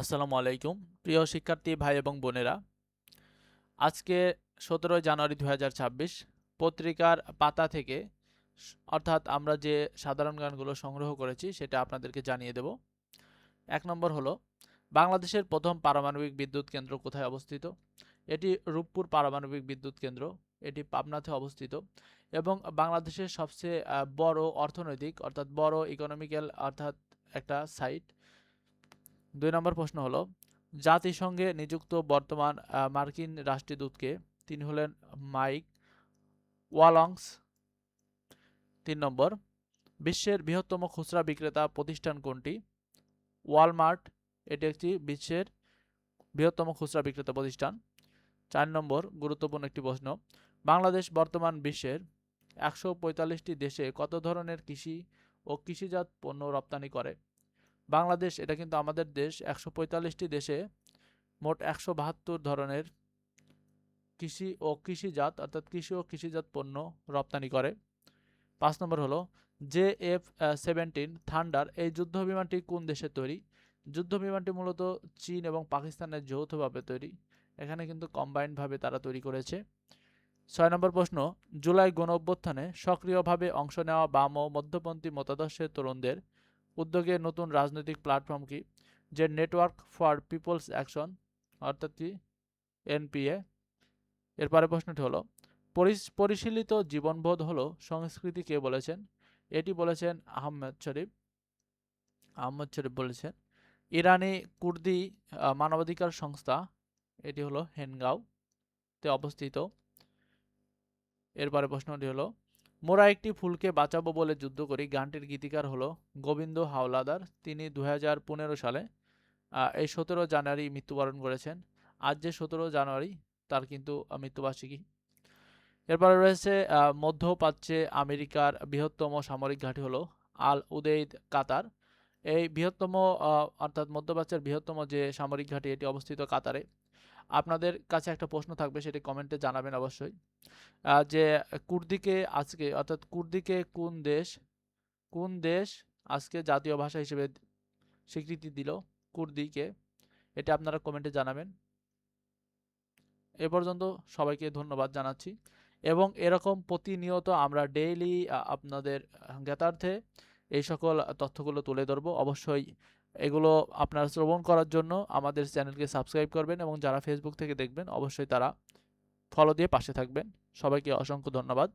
আসসালামু আলাইকুম, প্রিয় শিক্ষার্থী ভাই এবং বোনেরা। আজকে সতেরোই জানুয়ারি দু হাজার ছাব্বিশ, পত্রিকার পাতা থেকে অর্থাৎ আমরা যে সাধারণ গানগুলো সংগ্রহ করেছি সেটা আপনাদেরকে জানিয়ে দেব। এক নম্বর হলো, বাংলাদেশের প্রথম পারমাণবিক বিদ্যুৎ কেন্দ্র কোথায় অবস্থিত? এটি রূপপুর পারমাণবিক বিদ্যুৎ কেন্দ্র, এটি পাবনাতে অবস্থিত এবং বাংলাদেশের সবচেয়ে বড় অর্থনৈতিক অর্থাৎ বড় ইকোনমিক্যাল অর্থাৎ একটা সাইট দুই নম্বর প্রশ্ন হলো, জাতিসংঘে নিযুক্ত বর্তমান মার্কিন রাষ্ট্রদূতকে তিনি হলেন মাইক ওয়ালংস। তিন নম্বর, বিশ্বের বৃহত্তম খুচরা বিক্রেতা প্রতিষ্ঠান কোনটি? ওয়ালমার্ট, এটি একটি বিশ্বের বৃহত্তম খুচরা বিক্রেতা প্রতিষ্ঠান। চার নম্বর, গুরুত্বপূর্ণ একটি প্রশ্ন, বাংলাদেশ বর্তমান বিশ্বের একশো পঁয়তাল্লিশটি দেশে কত ধরনের কৃষি ও কৃষিজাত পণ্য রপ্তানি করে? বাংলাদেশ, এটা কিন্তু আমাদের দেশ, একশো পঁয়তাল্লিশটি দেশে মোট একশো বাহাত্তর ধরনের কৃষি ও কৃষিজাত, অর্থাৎ কৃষি ও কৃষিজাত পণ্য রপ্তানি করে। পাঁচ নম্বর হলো জে এফ সেভেন্টিন, থান্ডার। এই যুদ্ধ বিমানটি কোন দেশে তৈরি? যুদ্ধ বিমানটি মূলত চীন এবং পাকিস্তানের যৌথভাবে তৈরি। এখানে কিন্তু কম্বাইন্ডভাবে তারা তৈরি করেছে। ছয় নম্বর প্রশ্ন, জুলাই গণ অভ্যুত্থানে সক্রিয়ভাবে অংশ নেওয়া বাম ও মধ্যপন্থী মতাদর্শের তরুণদের উদ্যোগে নতুন রাজনৈতিক প্ল্যাটফর্ম কি? যে নেটওয়ার্ক ফর পিপলস অ্যাকশন অর্থাৎ কি? এনপিএ এরপরে প্রশ্নটি হলো পরিশীলিত জীবনবোধ হলো সংস্কৃতি কে বলেছেন? এটি বলেছেন আহমেদ শরীফ। আহমদ শরীফ বলেছেন, ইরানি কুর্দি মানবাধিকার সংস্থা, এটি হলো হেনগাঁও তে অবস্থিত। এরপরে প্রশ্নটি হলো মোরা একটি ফুলকে বাঁচাবো বলে যুদ্ধ করি। গানটির গীতিকার হলো গোবিন্দ হাওলাদার। তিনি দু হাজার পনেরো সালে এই সতেরো জানুয়ারি মৃত্যুবরণ করেছেন। আজ যে সতেরো জানুয়ারি, তার কিন্তু মৃত্যুবার্ষিকী। এরপরে রয়েছে মধ্যপ্রাচ্যে আমেরিকার বৃহত্তম সামরিক ঘাঁটি হলো আল উদেইদ কাতার। এই বৃহত্তম অর্থাৎ মধ্যপ্রাচ্যের বৃহত্তম যে সামরিক ঘাঁটি এটি অবস্থিত কাতারে। আপনাদের কাছে একটা প্রশ্ন থাকবে, সেটি কমেন্টে জানাবেন অবশ্যই। যে কুর্দিকে আজকে, অর্থাৎ কুর্দিকে কোন দেশ কোন দেশ আজকে জাতীয় ভাষা হিসেবে স্বীকৃতি দিল কুর্দিকে? এটা আপনারা কমেন্টে জানাবেন। এ পর্যন্ত সবাইকে ধন্যবাদ জানাচ্ছি। এবং এরকম প্রতিনিয়ত আমরা ডেইলি আপনাদের জ্ঞাতার্থে এই সকল তথ্যগুলো তুলে ধরবো। অবশ্যই এগুলো আপনারা শ্রবণ করার জন্য আমাদের চ্যানেলকে সাবস্ক্রাইব করবেন এবং যারা ফেসবুক থেকে দেখবেন, অবশ্যই তারা ফলো দিয়ে পাশে থাকবেন। সবাইকে অসংখ্য ধন্যবাদ।